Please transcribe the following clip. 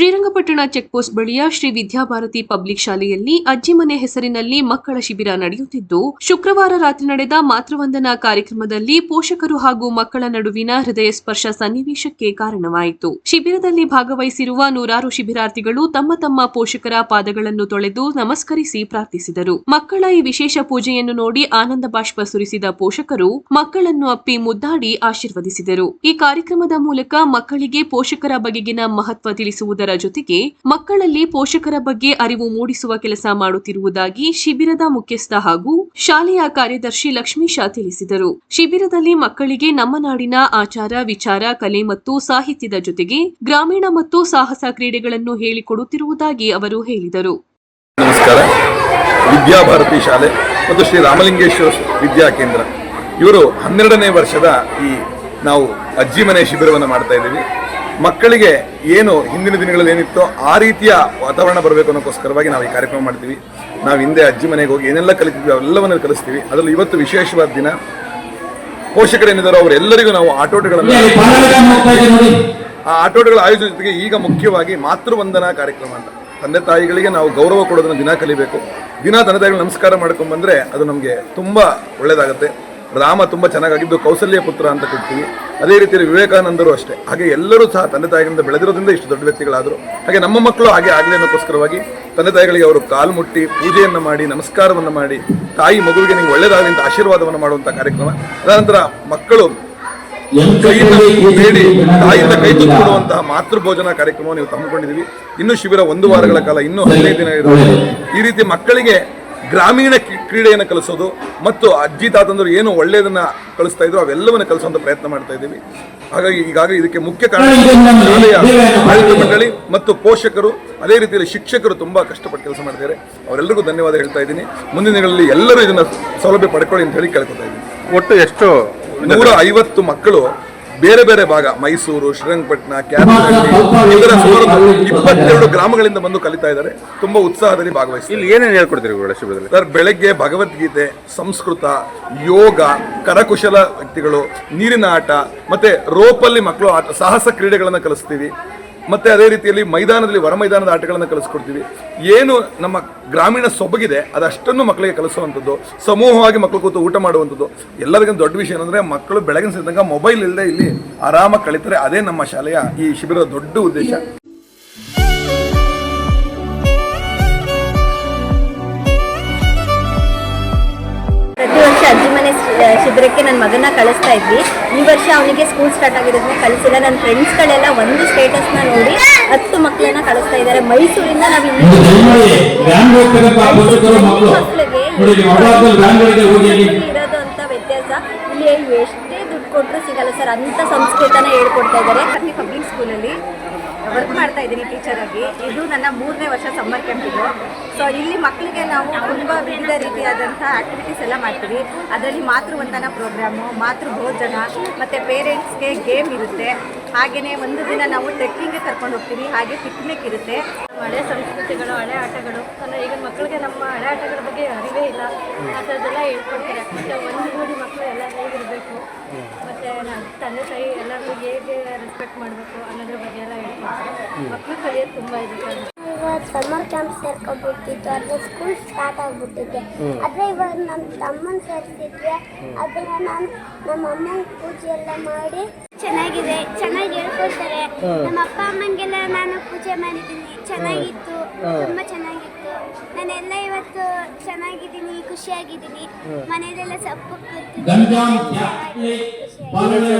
Srirangapatna checkpost ಬಳಿಯ Shri Vidyabharati public ಶಾಲೆಯಲ್ಲಿ ಅಜ್ಜಿ ಮನೆ ಹೆಸರಿನಲ್ಲಿ ಮಕ್ಕಳ ಶಿಬಿರ ನಡೆಯುತ್ತಿದ್ದು, ಶುಕ್ರವಾರ ರಾತ್ರಿ ನಡೆದ ಮಾತೃವಂದನಾ ಕಾರ್ಯಕ್ರಮದಲ್ಲಿ ಪೋಷಕರು ಹಾಗೂ ಮಕ್ಕಳ ನಡುವಿನ ಹೃದಯ ಸ್ಪರ್ಶ ಸನ್ನಿವೇಶಕ್ಕೆ ಕಾರಣವಾಯಿತು. ಶಿಬಿರದಲ್ಲಿ ಭಾಗವಹಿಸಿರುವ ನೂರಾರು ಶಿಬಿರಾರ್ಥಿಗಳು ತಮ್ಮ ತಮ್ಮ ಪೋಷಕರ ಪಾದಗಳನ್ನು ತೊಳೆದು ನಮಸ್ಕರಿಸಿ ಪ್ರಾರ್ಥಿಸಿದರು. ಮಕ್ಕಳ ಈ ವಿಶೇಷ ಪೂಜೆಯನ್ನು ನೋಡಿ ಆನಂದ ಬಾಷ್ಪ ಸುರಿಸಿದ ಪೋಷಕರು ಮಕ್ಕಳನ್ನು ಅಪ್ಪಿ ಮುದ್ದಾಡಿ ಆಶೀರ್ವದಿಸಿದರು. ಈ ಕಾರ್ಯಕ್ರಮದ ಮೂಲಕ ಮಕ್ಕಳಿಗೆ ಪೋಷಕರ ಬಗೆಗಿನ ಮಹತ್ವ ತಿಳಿಸುವುದರ ಜೊತೆಗೆ ಮಕ್ಕಳಲ್ಲಿ ಪೋಷಕರ ಬಗ್ಗೆ ಅರಿವು ಮೂಡಿಸುವ ಕೆಲಸ ಮಾಡುತ್ತಿರುವುದಾಗಿ ಶಿಬಿರದ ಮುಖ್ಯಸ್ಥ ಹಾಗೂ ಶಾಲೆಯ ಕಾರ್ಯದರ್ಶಿ ಲಕ್ಷ್ಮೀಶ ತಿಳಿಸಿದರು. ಶಿಬಿರದಲ್ಲಿ ಮಕ್ಕಳಿಗೆ ನಮ್ಮ ನಾಡಿನ ಆಚಾರ, ವಿಚಾರ, ಕಲೆ ಮತ್ತು ಸಾಹಿತ್ಯದ ಜೊತೆಗೆ ಗ್ರಾಮೀಣ ಮತ್ತು ಸಾಹಸ ಕ್ರೀಡೆಗಳನ್ನು ಹೇಳಿಕೊಡುತ್ತಿರುವುದಾಗಿ ಅವರು ಹೇಳಿದರು. ನಮಸ್ಕಾರ. ವಿದ್ಯಾಭಾರತಿ ಶಾಲೆ ಮತ್ತು ಶ್ರೀ ರಾಮಲಿಂಗೇಶ್ವರ ವಿದ್ಯಾ ಕೇಂದ್ರ. ಇವರು ಹನ್ನೆರಡನೇ ವರ್ಷದ ಈ ನಾವು ಅಜ್ಜಿ ಮನೆ ಶಿಬಿರವನ್ನು ಮಾಡ್ತಾ ಇದ್ದೀವಿ. ಮಕ್ಕಳಿಗೆ ಏನು ಹಿಂದಿನ ದಿನಗಳಲ್ಲಿ ಏನಿತ್ತೋ ಆ ರೀತಿಯ ವಾತಾವರಣ ಬರಬೇಕು ಅನ್ನೋಕ್ಕೋಸ್ಕರವಾಗಿ ನಾವು ಈ ಕಾರ್ಯಕ್ರಮ ಮಾಡ್ತೀವಿ. ನಾವು ಹಿಂದೆ ಅಜ್ಜಿ ಮನೆಗೆ ಹೋಗಿ ಏನೆಲ್ಲ ಕಲಿತಿದ್ವಿ ಅವೆಲ್ಲವನ್ನು ಕಲಿಸ್ತೀವಿ. ಅದರಲ್ಲಿ ಇವತ್ತು ವಿಶೇಷವಾದ ದಿನ. ಪೋಷಕರೇನಿದ್ದಾರೋ ಅವರೆಲ್ಲರಿಗೂ ನಾವು ಆಟೋಟಗಳನ್ನು ಆ ಆಟೋಟಗಳ ಆಯೋಜನೆ ಜೊತೆಗೆ ಈಗ ಮುಖ್ಯವಾಗಿ ಮಾತೃವಂದನಾ ಕಾರ್ಯಕ್ರಮ ಅಂತ. ತಂದೆ ತಾಯಿಗಳಿಗೆ ನಾವು ಗೌರವ ಕೊಡೋದನ್ನು ದಿನ ಕಲಿಬೇಕು. ದಿನ ತಂದೆ ತಾಯಿಗಳು ನಮಸ್ಕಾರ ಮಾಡ್ಕೊಂಡ್ಬಂದ್ರೆ ಅದು ನಮಗೆ ತುಂಬ ಒಳ್ಳೇದಾಗುತ್ತೆ. ರಾಮ ತುಂಬಾ ಚೆನ್ನಾಗಿದ್ದು ಕೌಸಲ್ಯ ಪುತ್ರ ಅಂತ ಕೊಡ್ತೀವಿ. ಅದೇ ರೀತಿಯಲ್ಲಿ ವಿವೇಕಾನಂದರು ಅಷ್ಟೇ. ಹಾಗೆ ಎಲ್ಲರೂ ಸಹ ತಂದೆ ತಾಯಿಗಳಿಂದ ಬೆಳೆದಿರೋದ್ರಿಂದ ಇಷ್ಟು ದೊಡ್ಡ ವ್ಯಕ್ತಿಗಳಾದರು. ಹಾಗೆ ನಮ್ಮ ಮಕ್ಕಳು ಹಾಗೆ ಆಗಲಿ ಅನ್ನೋಕ್ಕೋಸ್ಕರವಾಗಿ ತಂದೆ ತಾಯಿಗಳಿಗೆ ಅವರು ಕಾಲು ಮುಟ್ಟಿ ಪೂಜೆಯನ್ನು ಮಾಡಿ ನಮಸ್ಕಾರವನ್ನು ಮಾಡಿ ತಾಯಿ ಮಗುವಿಗೆ ನಿಮ್ಗೆ ಒಳ್ಳೆಯದಾಗಲಿ ಅಂತ ಆಶೀರ್ವಾದವನ್ನು ಮಾಡುವಂಥ ಕಾರ್ಯಕ್ರಮ. ಅದಾನಂತರ ಮಕ್ಕಳು ಕೈಯಿಂದ ಬೇಡಿ ತಾಯಿಯಿಂದ ಕೈ ಕೊಡುವಂತಹ ಮಾತೃ ಭೋಜನ ಕಾರ್ಯಕ್ರಮವನ್ನು ನೀವು ತಮ್ಮಿಕೊಂಡಿದ್ದೀವಿ ಇನ್ನು ಶಿಬಿರ ಒಂದು ವಾರಗಳ ಕಾಲ ಇನ್ನೂ ಹದಿನೈದು ದಿನ ಇರುತ್ತೆ. ಈ ರೀತಿ ಮಕ್ಕಳಿಗೆ ಗ್ರಾಮೀಣ ಕಿ- ಕ್ರೀಡೆಯನ್ನು ಕಲಿಸೋದು ಮತ್ತು ಅಜ್ಜಿ ತಾತಂದರು ಏನು ಒಳ್ಳೆಯದನ್ನ ಕಲಿಸ್ತಾ ಇದ್ರು ಅವೆಲ್ಲವನ್ನು ಕಲಿಸುವಂತ ಪ್ರಯತ್ನ ಮಾಡ್ತಾ ಇದ್ದೀವಿ. ಹಾಗಾಗಿ ಈಗಾಗಲೇ ಇದಕ್ಕೆ ಮುಖ್ಯ ಕಾರಣ ಶಾಲೆಯ ಆಡಳಿತ ಮಂಡಳಿ ಮತ್ತು ಪೋಷಕರು ಅದೇ ರೀತಿಯಲ್ಲಿ ಶಿಕ್ಷಕರು ತುಂಬಾ ಕಷ್ಟಪಟ್ಟು ಕೆಲಸ ಮಾಡಿದ್ದಾರೆ ಅವರೆಲ್ಲರಿಗೂ ಧನ್ಯವಾದ ಹೇಳ್ತಾ ಇದ್ದೀನಿ. ಮುಂದಿನ ದಿನಗಳಲ್ಲಿ ಎಲ್ಲರೂ ಇದನ್ನ ಸೌಲಭ್ಯ ಪಡ್ಕೊಳ್ಳಿ ಅಂತ ಹೇಳಿ ಕೇಳ್ಕೊತಾ ಇದ್ದೀನಿ. ಒಟ್ಟು ಎಷ್ಟು? ನೂರ ಐವತ್ತು ಮಕ್ಕಳು ಬೇರೆ ಬೇರೆ ಭಾಗ ಮೈಸೂರು ಶ್ರೀರಂಗಪಟ್ಟಣ ಇದರ ಸುಮಾರು ಇಪ್ಪತ್ತೆರಡು ಗ್ರಾಮಗಳಿಂದ ಬಂದು ಕಲಿತಾ ಇದ್ದಾರೆ. ತುಂಬಾ ಉತ್ಸಾಹದಲ್ಲಿ ಭಾಗವಹಿಸಿ ಇಲ್ಲಿ ಏನೇನು ಹೇಳ್ಕೊಡ್ತೀರಿ ಗುರುಗಳ ಶಿಬಿರದಲ್ಲಿ ಸರ್ ಬೆಳಗ್ಗೆ ಭಗವದ್ಗೀತೆ ಸಂಸ್ಕೃತ ಯೋಗ ಕರಕುಶಲ ವ್ಯಕ್ತಿಗಳು ನೀರಿನ ಆಟ ಮತ್ತೆ ರೋಪಲ್ಲಿ ಮಕ್ಕಳು ಆಟ ಸಾಹಸ ಕ್ರೀಡೆಗಳನ್ನು ಕಲಿಸ್ತೀವಿ. ಮತ್ತೆ ಅದೇ ರೀತಿಯಲ್ಲಿ ಮೈದಾನದಲ್ಲಿ ಹೊರ ಮೈದಾನದ ಆಟಗಳನ್ನು ಕಲಿಸ್ಕೊಡ್ತೀವಿ. ಏನು ನಮ್ಮ ಗ್ರಾಮೀಣ ಸೊಬಗಿದೆ ಅದಷ್ಟನ್ನು ಮಕ್ಕಳಿಗೆ ಕಲಿಸುವಂಥದ್ದು, ಸಮೂಹವಾಗಿ ಮಕ್ಕಳು ಕೂತು ಊಟ ಮಾಡುವಂಥದ್ದು. ಎಲ್ಲರಿಗಿಂತ ದೊಡ್ಡ ವಿಷಯ ಏನಂದರೆ ಮಕ್ಕಳು ಬೆಳಗಿನ ಸಿದ್ಧಂಗೆ ಮೊಬೈಲ್ ಇಲ್ಲದೆ ಇಲ್ಲಿ ಆರಾಮಾಗಿ ಕಳೀತಾರೆ. ಅದೇ ನಮ್ಮ ಶಾಲೆಯ ಈ ಶಿಬಿರದ ದೊಡ್ಡ ಉದ್ದೇಶ. ಶಿಬಿರಕ್ಕೆ ನನ್ನ ಮಗನ ಕಳಿಸ್ತಾ ಇದ್ವಿ. ಈ ವರ್ಷ ಅವನಿಗೆ ಸ್ಕೂಲ್ ಸ್ಟಾರ್ಟ್ ಆಗಿರೋದನ್ನ ಕಳಿಸಿಲ್ಲ. ನನ್ನ ಫ್ರೆಂಡ್ಸ್ಗಳೆಲ್ಲ ಒಂದು ಸ್ಟೇಟಸ್ನ ನೋಡಿ ಹತ್ತು ಮಕ್ಕಳನ್ನ ಕಳಿಸ್ತಾ ಇದ್ದಾರೆ. ಮೈಸೂರಿಂದ ನಾವು ಇಲ್ಲಿ ಮಕ್ಕಳಿಗೆ ವ್ಯತ್ಯಾಸ. ಇಲ್ಲಿ ಎಷ್ಟೇ ದುಡ್ಡು ಕೊಟ್ಟರು ಸಿಗಲ್ಲ ಸರ್. ಅಂತ ಸಂಸ್ಕೃತನ ಹೇಳ್ಕೊಡ್ತಾ ಇದ್ದಾರೆ. ಪಬ್ಲಿಕ್ ಸ್ಕೂಲಲ್ಲಿ ವರ್ಕ್ ಮಾಡ್ತಾ ಇದ್ದೀನಿ ಆಗಿ. ಇದು ನನ್ನ ಮೂರನೇ ವರ್ಷ ಸಮ್ಮರ್ ಕ್ಯಾಂಪ್ ಇದು. ಸೊ ಇಲ್ಲಿ ಮಕ್ಕಳಿಗೆ ನಾವು ತುಂಬ ವಿವಿಧ ರೀತಿಯಾದಂಥ ಆಕ್ಟಿವಿಟೀಸ್ ಎಲ್ಲ ಮಾಡ್ತೀವಿ. ಅದರಲ್ಲಿ ಮಾತೃವಂದನ ಪ್ರೋಗ್ರಾಮು ಮಾತೃ ಭೋಜನ, ಮತ್ತು ಪೇರೆಂಟ್ಸ್ಗೆ ಗೇಮ್ ಇರುತ್ತೆ. ಹಾಗೆಯೇ ಒಂದು ದಿನ ನಾವು ಟ್ರೆಕ್ಕಿಂಗ್ಗೆ ಕರ್ಕೊಂಡು ಹೋಗ್ತೀವಿ. ಹಾಗೆ ಪಿಕ್ನಿಕ್ ಇರುತ್ತೆ. ಹಳೆ ಸಂಸ್ಕೃತಿಗಳು ಹಳೆ ಆಟಗಳು. ಅಂದರೆ ಈಗ ಮಕ್ಕಳಿಗೆ ನಮ್ಮ ಹಳೆ ಆಟಗಳ ಬಗ್ಗೆ ಅರಿವೇ ಇಲ್ಲ. ಆ ಥರದ್ದೆಲ್ಲ ಹೇಳ್ಕೊಡ್ತಾರೆ. ಮತ್ತು ಒಂದುಗೂಡಿ ಮಕ್ಕಳು ಎಲ್ಲ ಹೇಗಿರಬೇಕು? ಮತ್ತು ತಂದೆ ತಾಯಿ ಎಲ್ಲರಿಗೂ ಹೇಗೆ ರೆಸ್ಪೆಕ್ಟ್ ಮಾಡಬೇಕು ಅನ್ನೋದ್ರ ಬಗ್ಗೆ ಎಲ್ಲ ಹೇಳ್ಕೊಡ್ತಾರೆ. ಮಕ್ಕಳು ಕಲಿಯೋದು ತುಂಬ ಇದೆ ಸರ್. ಇವಾಗ ಸಮ್ಮರ್ ಕ್ಯಾಂಪ್ ಸೇರ್ಕೊಂಡ್ಬಿಟ್ಟಿತ್ತು ಅದ್ರ ಸ್ಕೂಲ್ ಸ್ಟಾರ್ಟ್ ಆಗ್ಬಿಟ್ಟಿದ್ದೆ ಆದರೆ ಇವಾಗ ನಮ್ಮ ತಮ್ಮನ ಸೇರಿಸಿದ್ವಿ. ಅದನ್ನು ನಾನು ನಮ್ಮ ಅಮ್ಮನ ಪೂಜೆ ಎಲ್ಲ ಮಾಡಿ ಚೆನ್ನಾಗಿದೆ ಚೆನ್ನಾಗಿ ಹೇಳ್ಕೊಡ್ತಾರೆ. ನಮ್ಮ ಅಪ್ಪ ಅಮ್ಮಂಗೆಲ್ಲ ನಾನು ಪೂಜೆ ಮಾಡಿದ್ದೀನಿ. ಚೆನ್ನಾಗಿತ್ತು ತುಂಬಾ ಚೆನ್ನಾಗಿತ್ತು. ನಾನೆಲ್ಲ ಇವತ್ತು ಚೆನ್ನಾಗಿದ್ದೀನಿ ಖುಷಿಯಾಗಿದ್ದೀನಿ. ಮನೆಯಲ್ಲೆಲ್ಲ ಸಪ್ಪು ಕೂತಿದ್ದೀನಿ. ಖುಷಿಯಾಗಿದೆ.